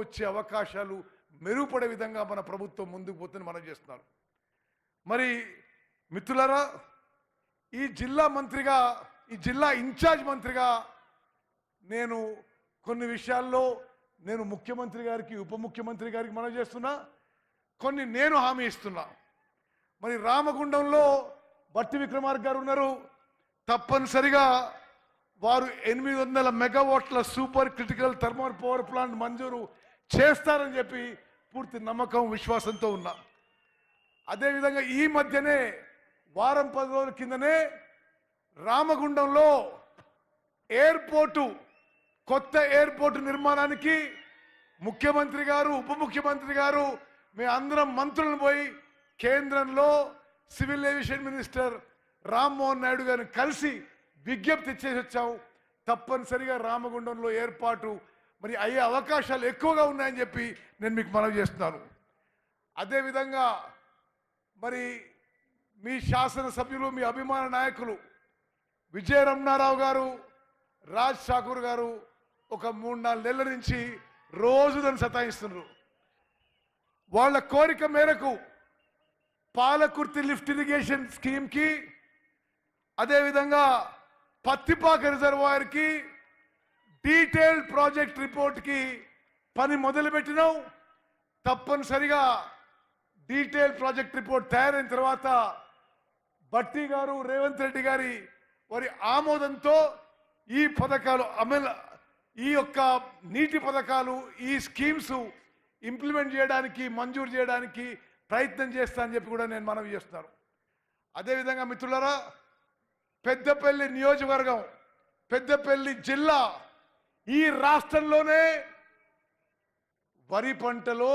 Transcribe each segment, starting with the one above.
వచ్చే అవకాశాలు మెరుగుపడే విధంగా మన ప్రభుత్వం ముందుకు పోతుంది మనం చేస్తున్నారు మరి మిత్రులరా ఈ జిల్లా మంత్రిగా ఈ జిల్లా ఇన్ఛార్జ్ మంత్రిగా నేను కొన్ని విషయాల్లో నేను ముఖ్యమంత్రి గారికి ఉప ముఖ్యమంత్రి గారికి మనం చేస్తున్నా కొన్ని నేను హామీ ఇస్తున్నా. మరి రామగుండంలో భట్టి విక్రమార్క గారు ఉన్నారు. తప్పనిసరిగా వారు ఎనిమిది వందల మెగావాట్ల super critical thermal power plant మంజూరు చేస్తారని చెప్పి పూర్తి నమ్మకం విశ్వాసంతో ఉన్నా. అదేవిధంగా ఈ మధ్యనే వారం పది రోజుల కిందనే రామగుండంలో ఎయిర్పోర్టు కొత్త ఎయిర్పోర్టు నిర్మాణానికి ముఖ్యమంత్రి గారు ఉప ముఖ్యమంత్రి గారు మీ అందరం మంత్రులను పోయి కేంద్రంలో civil aviation minister Rammohan Naidu గారిని కలిసి విజ్ఞప్తి చేసి వచ్చాము తప్పనిసరిగా రామగుండంలో ఏర్పాటు మరి అయ్యే అవకాశాలు ఎక్కువగా ఉన్నాయని చెప్పి నేను మీకు మనవి చేస్తున్నాను. అదేవిధంగా మరి మీ శాసనసభ్యులు మీ అభిమాన నాయకులు విజయ రమణారావు గారు రాజ్ ఠాకూర్ గారు ఒక మూడు నాలుగు నెలల నుంచి రోజు దాన్ని సతాయిస్తున్నారు. వాళ్ళ కోరిక మేరకు పాలకుర్తి లిఫ్ట్ ఇరిగేషన్ స్కీమ్కి అదేవిధంగా పత్తిపాక రిజర్వాయర్కి డీటెయిల్డ్ ప్రాజెక్ట్ రిపోర్ట్కి పని మొదలుపెట్టినాం. తప్పనిసరిగా డీటెయిల్ ప్రాజెక్ట్ రిపోర్ట్ తయారైన తర్వాత భట్టి గారు రేవంత్ రెడ్డి గారి వారి ఆమోదంతో ఈ పథకాలు అమలు ఈ యొక్క నీటి పథకాలు ఈ స్కీమ్స్ ఇంప్లిమెంట్ చేయడానికి మంజూరు చేయడానికి ప్రయత్నం చేస్తా అని చెప్పి కూడా నేను మనవి చేస్తున్నాను అదేవిధంగా మిత్రులరా పెద్దపల్లి నియోజకవర్గం పెద్దపల్లి జిల్లా ఈ రాష్ట్రంలోనే వరి పంటలో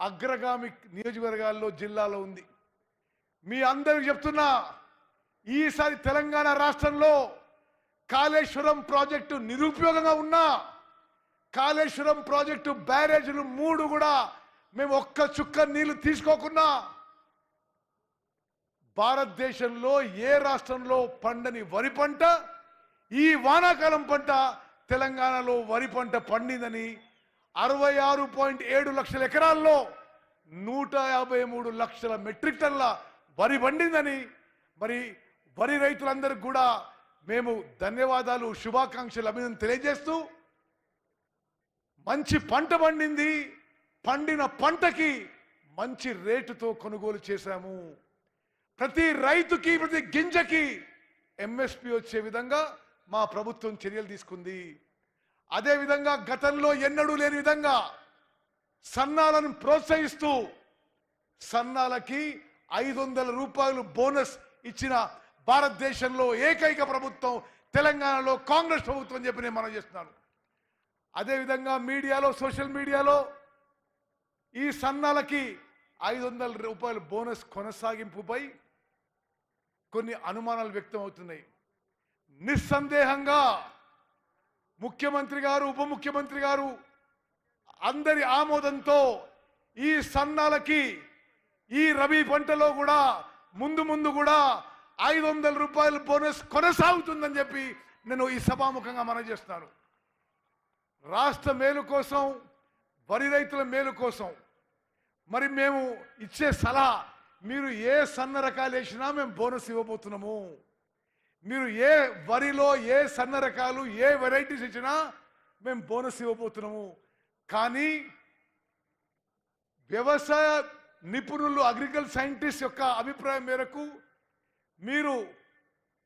అగ్రగామి నియోజకవర్గాల్లో జిల్లాలో ఉంది. మీ అందరికి చెప్తున్నా ఈసారి తెలంగాణ రాష్ట్రంలో కాళేశ్వరం ప్రాజెక్టు నిరుపయోగంగా ఉన్నా కాళేశ్వరం ప్రాజెక్టు బ్యారేజీలు మూడు కూడా మేము ఒక్క చుక్క నీళ్ళు తీసుకోకున్నా భారతదేశంలో ఏ రాష్ట్రంలో పండని వరి పంట ఈ వానాకాలం పంట తెలంగాణలో వరి పంట పండిందని అరవై ఆరు పాయింట్ ఏడు లక్షల ఎకరాల్లో నూట యాభై మూడు లక్షల మెట్రిక్ టన్ల వరి పండిందని. మరి వరి రైతులందరికీ కూడా మేము ధన్యవాదాలు శుభాకాంక్షలు అభినందన తెలియజేస్తూ మంచి పంట పండింది పండిన పంటకి మంచి రేటుతో కొనుగోలు చేశాము. ప్రతి రైతుకి ప్రతి గింజకి ఎంఎస్పి వచ్చే విధంగా మా ప్రభుత్వం చర్యలు తీసుకుంది. అదేవిధంగా గతంలో ఎన్నడూ లేని విధంగా సన్నాలను ప్రోత్సహిస్తూ సన్నాలకి ఐదు వందల రూపాయలు బోనస్ ఇచ్చిన భారతదేశంలో ఏకైక ప్రభుత్వం తెలంగాణలో కాంగ్రెస్ ప్రభుత్వం అని చెప్పి నేను మనం చేస్తున్నాను. అదేవిధంగా మీడియాలో సోషల్ మీడియాలో ఈ సన్నాలకి ఐదు వందల రూపాయల బోనస్ కొనసాగింపుపై కొన్ని అనుమానాలు వ్యక్తం అవుతున్నాయి నిస్సందేహంగా ముఖ్యమంత్రి గారు ఉప ముఖ్యమంత్రి గారు అందరి ఆమోదంతో ఈ సన్నాలకి ఈ రబీ పంటలో కూడా ముందు ముందు కూడా ఐదు వందల రూపాయల బోనస్ కొనసాగుతుందని చెప్పి నేను ఈ సభాముఖంగా మనం చేస్తున్నాను రాష్ట్ర మేలు కోసం వరి రైతుల మేలు కోసం మరి మేము ఇచ్చే సలహా మీరు ఏ సన్న రకాలు వేసినా మేము బోనస్ ఇవ్వబోతున్నాము. మీరు ఏ వరిలో ఏ సన్న రకాలు ఏ వెరైటీస్ ఇచ్చినా మేము బోనస్ ఇవ్వబోతున్నాము. కానీ వ్యవసాయ నిపుణులు అగ్రికల్చర్ సైంటిస్ట్ యొక్క అభిప్రాయం మేరకు మీరు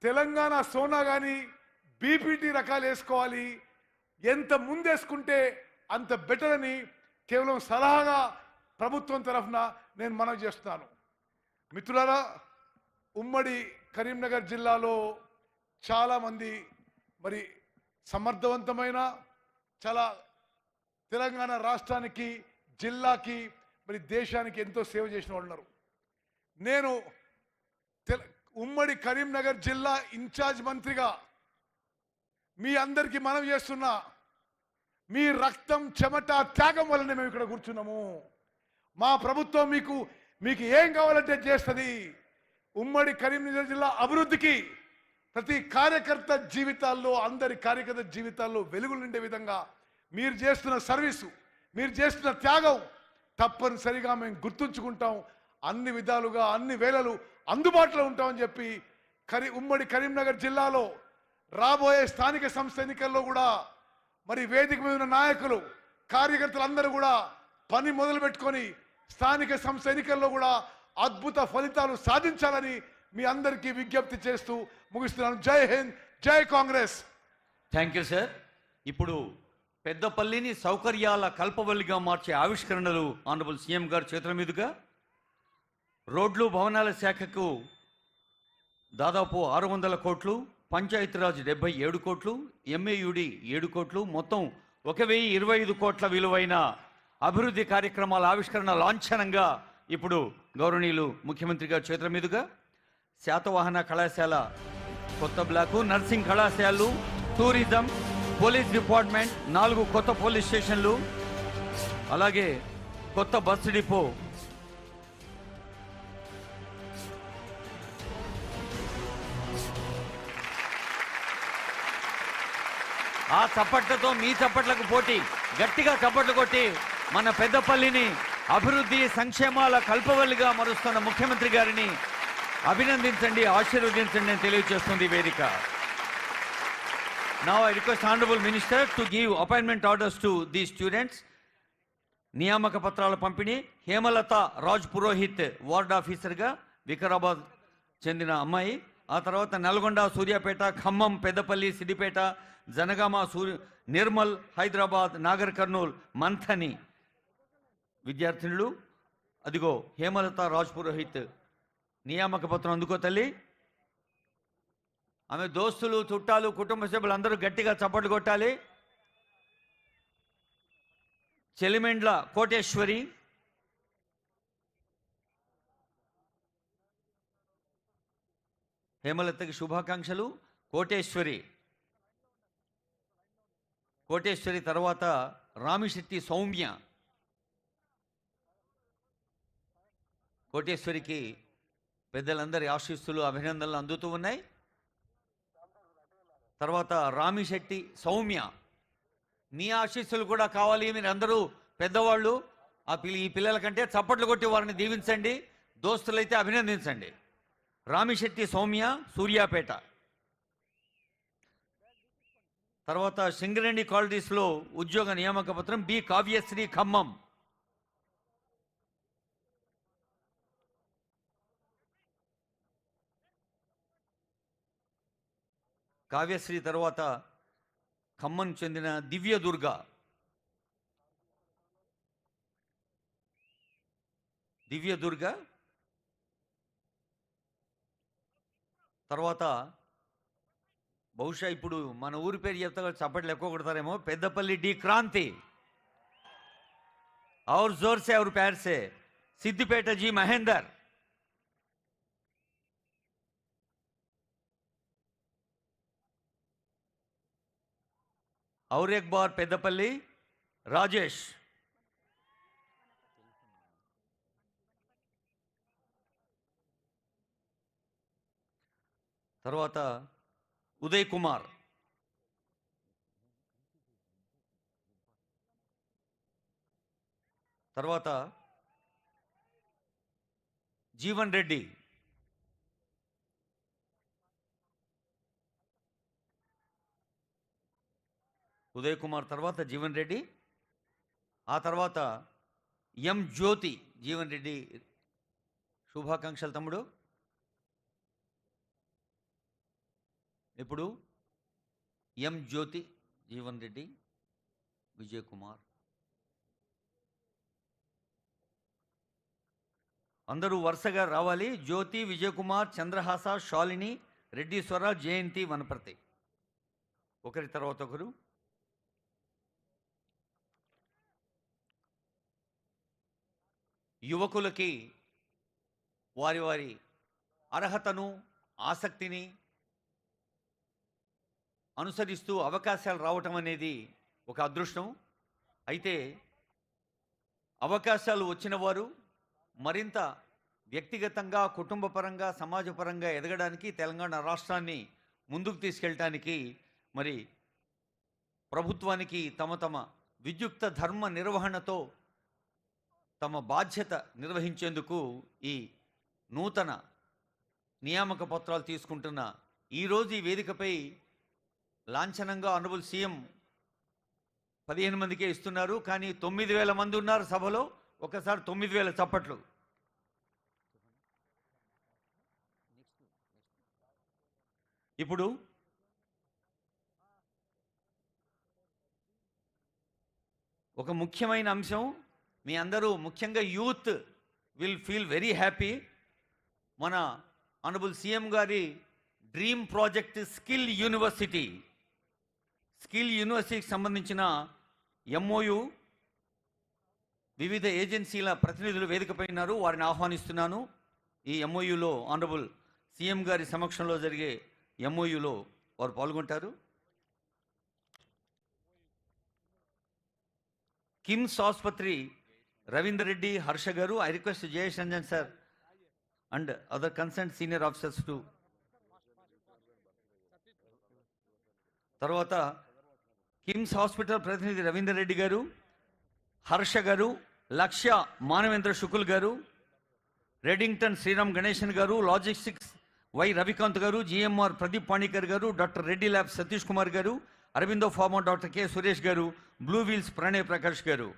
తెలంగాణ సోనా కానీ బీపీటీ రకాలు వేసుకోవాలి. ఎంత ముందేసుకుంటే అంత బెటర్ అని కేవలం సలహాగా ప్రభుత్వం తరఫున నేను మనవి చేస్తున్నాను. మిత్రులారా ఉమ్మడి కరీంనగర్ జిల్లాలో చాలామంది మరి సమర్థవంతమైన చాలా తెలంగాణ రాష్ట్రానికి జిల్లాకి మరి దేశానికి ఎంతో సేవ చేసిన వాళ్ళు ఉన్నారు. నేను తెల- ఉమ్మడి కరీంనగర్ జిల్లా ఇన్ఛార్జ్ మంత్రిగా మీ అందరికీ మనం చేస్తున్నా మీ రక్తం చెమట త్యాగం వల్లనే మేము ఇక్కడ కూర్చున్నాము. మా ప్రభుత్వం మీకు మీకు ఏం కావాలంటే చేస్తుంది. ఉమ్మడి కరీంనగర్ జిల్లా అభివృద్ధికి ప్రతి కార్యకర్త జీవితాల్లో అందరి కార్యకర్త జీవితాల్లో వెలుగులు నిండే విధంగా మీరు చేస్తున్న సర్వీసు మీరు చేస్తున్న త్యాగం తప్పనిసరిగా మేము గుర్తుంచుకుంటాం. అన్ని విధాలుగా అన్ని వేళలు అందుబాటులో ఉంటామని చెప్పి కరీ ఉమ్మడి కరీంనగర్ జిల్లాలో రాబోయే స్థానిక సంస్థ ఎన్నికల్లో కూడా మరి వేదిక మీద ఉన్న నాయకులు కార్యకర్తలందరూ కూడా పని మొదలు పెట్టుకొని స్థానిక సంస్థ ఎన్నికల్లో కూడా అద్భుత ఫలితాలు సాధించాలని మీ అందరికీ విజ్ఞప్తి చేస్తూ ముగిస్తున్నాను. జై హింద్ జై కాంగ్రెస్. థ్యాంక్ యూ సార్ ఇప్పుడు పెద్దపల్లిని సౌకర్యాల కల్పవల్లిగా మార్చే ఆవిష్కరణలు ఆనరబుల్ సీఎం గారు చేతుల మీదుగా. రోడ్లు భవనాల శాఖకు దాదాపు ఆరు వందల కోట్లు పంచాయతీరాజ్ డెబ్బై ఏడు కోట్లు ఎంఏయుడి ఏడు కోట్లు మొత్తం ఒక వెయ్యి ఇరవై ఐదు కోట్ల విలువైన అభివృద్ధి కార్యక్రమాల ఆవిష్కరణ లాంఛనంగా ఇప్పుడు గౌరవనీయులు ముఖ్యమంత్రి గారి చేతుల మీదుగా. శాతవాహన కళాశాల కొత్త బ్లాకు నర్సింగ్ కళాశాలలు టూరిజం పోలీస్ డిపార్ట్మెంట్ నాలుగు కొత్త పోలీస్ స్టేషన్లు అలాగే కొత్త బస్సు డిపో. ఆ చప్పట్లతో మీ చప్పట్లకు పోటీ గట్టిగా చప్పట్లు కొట్టి మన పెద్దపల్లిని అభివృద్ధి సంక్షేమాల కల్పవల్లిగా మరుస్తున్న ముఖ్యమంత్రి గారిని అభినందించండి ఆశీర్వదించండి అని తెలియజేస్తుంది వేదిక. నా I request honourable minister to give appointment orders to the students నియామక పత్రాల పంపిణీ హేమలత రాజ్ పురోహిత్ వార్డ్ ఆఫీసర్గా వికారాబాద్ చెందిన అమ్మాయి. ఆ తర్వాత నల్గొండ సూర్యాపేట ఖమ్మం పెద్దపల్లి సిద్దిపేట జనగామ సూర్య నిర్మల్ హైదరాబాద్ నాగర్ కర్నూల్ మంథని. విద్యార్థినులు అదిగో హేమలత రాజ్ పురోహిత్ నియామక పత్రం అందుకో తల్లి. ఆమె దోస్తులు చుట్టాలు కుటుంబ సభ్యులు అందరూ గట్టిగా చప్పట్లు కొట్టాలి. చెలిమెండ్ల కోటేశ్వరి. హేమలతకి శుభాకాంక్షలు. కోటేశ్వరి. కోటేశ్వరి తర్వాత రామిశెట్టి సౌమ్య. కోటేశ్వరికి పెద్దలందరి ఆశీస్సులు అభినందనలు అందుతూ ఉన్నాయి. తర్వాత రామిశెట్టి సౌమ్య. మీ ఆశీస్సులు కూడా కావాలి మీరు అందరూ పెద్దవాళ్ళు. ఆ పిల్ల ఈ పిల్లల కంటే చప్పట్లు కొట్టి వారిని దీవించండి. దోస్తులైతే అభినందించండి. రామిశెట్టి సౌమ్య సూర్యాపేట. తర్వాత సింగరేణి కాలనీస్లో ఉద్యోగ నియామక పత్రం బి. కావ్యశ్రీ ఖమ్మం. కావ్యశ్రీ తర్వాత ఖమ్మం చెందిన దివ్యదుర్గ. దివ్యదుర్గ. తర్వాత బహుశా ఇప్పుడు మన ఊరి పేరు చెప్తా చప్పట్లు ఎక్కువ కొడతారేమో పెద్దపల్లి డి క్రాంతి. ఔర్ జోర్సే అవర్ పేర్సే. సిద్దిపేట జీ మహేందర్. ఔరేక్బార్ పెద్దపల్లి రాజేష్. తర్వాత ఉదయ్ కుమార్. తర్వాత జీవన్ రెడ్డి. ఉదయ్ కుమార్ తర్వాత జీవన్ రెడ్డి ఆ తర్వాత ఎం జ్యోతి జీవన్ రెడ్డి శుభాకాంక్షలు తమ్ముడు. ఇప్పుడు ఎం జ్యోతి జీవన్ రెడ్డి విజయ్ కుమార్. అందరూ వరుసగా రావాలి. జ్యోతి విజయ్ కుమార్ చంద్రహాస శాలిని రెడ్డీశ్వర జయంతి వనపర్తి. ఒకరి తర్వాత ఒకరు. యువకులకి వారి వారి అర్హతను ఆసక్తిని అనుసరిస్తూ అవకాశాలు రావటం అనేది ఒక అదృష్టం. అయితే అవకాశాలు వచ్చిన వారు మరింత వ్యక్తిగతంగా కుటుంబపరంగా సమాజపరంగా ఎదగడానికి తెలంగాణ రాష్ట్రాన్ని ముందుకు తీసుకెళ్ళటానికి మరి ప్రభుత్వానికి తమ తమ విద్యుక్త ధర్మ నిర్వహణతో తమ బాధ్యత నిర్వహించేందుకు ఈ నూతన నియామక పత్రాలు తీసుకుంటున్న ఈరోజు ఈ వేదికపై లాంఛనంగా ఆనరబుల్ సీఎం పదిహేను మందికే ఇస్తున్నారు కానీ తొమ్మిది వేల మంది ఉన్నారు సభలో. ఒకసారి తొమ్మిది వేల చప్పట్లు. ఇప్పుడు ఒక ముఖ్యమైన అంశం మీ అందరూ ముఖ్యంగా youth will feel very happy. మన అనుబుల్ సీఎం గారి dream project skill university skill యూనివర్సిటీకి సంబంధించిన ఎంఓయు వివిధ ఏజెన్సీల ప్రతినిధులు వేదికపై ఉన్నారు. వారిని ఆహ్వానిస్తున్నాను. ఈ ఎంఓయులో ఆనరబుల్ సీఎం గారి సమక్షంలో జరిగే ఎంఓయులో వారు పాల్గొంటారు. కిమ్స్ ఆసుపత్రి రవీందర్ రెడ్డి హర్ష గారు I request Jayesh Ranjan sir and other concern senior officers to తర్వాత కిమ్స్ హాస్పిటల్ ప్రతినిధి రవీందర్ రెడ్డి గారు హర్ష గారు లక్ష్య మానవేంద్ర శుకుల్ గారు రెడింగ్టన్ శ్రీరామ్ గణేశన్ గారు లాజిస్టిక్స్ వై రవికాంత్ గారు జిఎంఆర్ ప్రదీప్ పాణికర్ గారు డాక్టర్ రెడ్డి ల్యాబ్ సతీష్ కుమార్ గారు Aurobindo pharma doctor K Suresh గారు బ్లూ వీల్స్ ప్రణయ్ ప్రకాష్ గారు.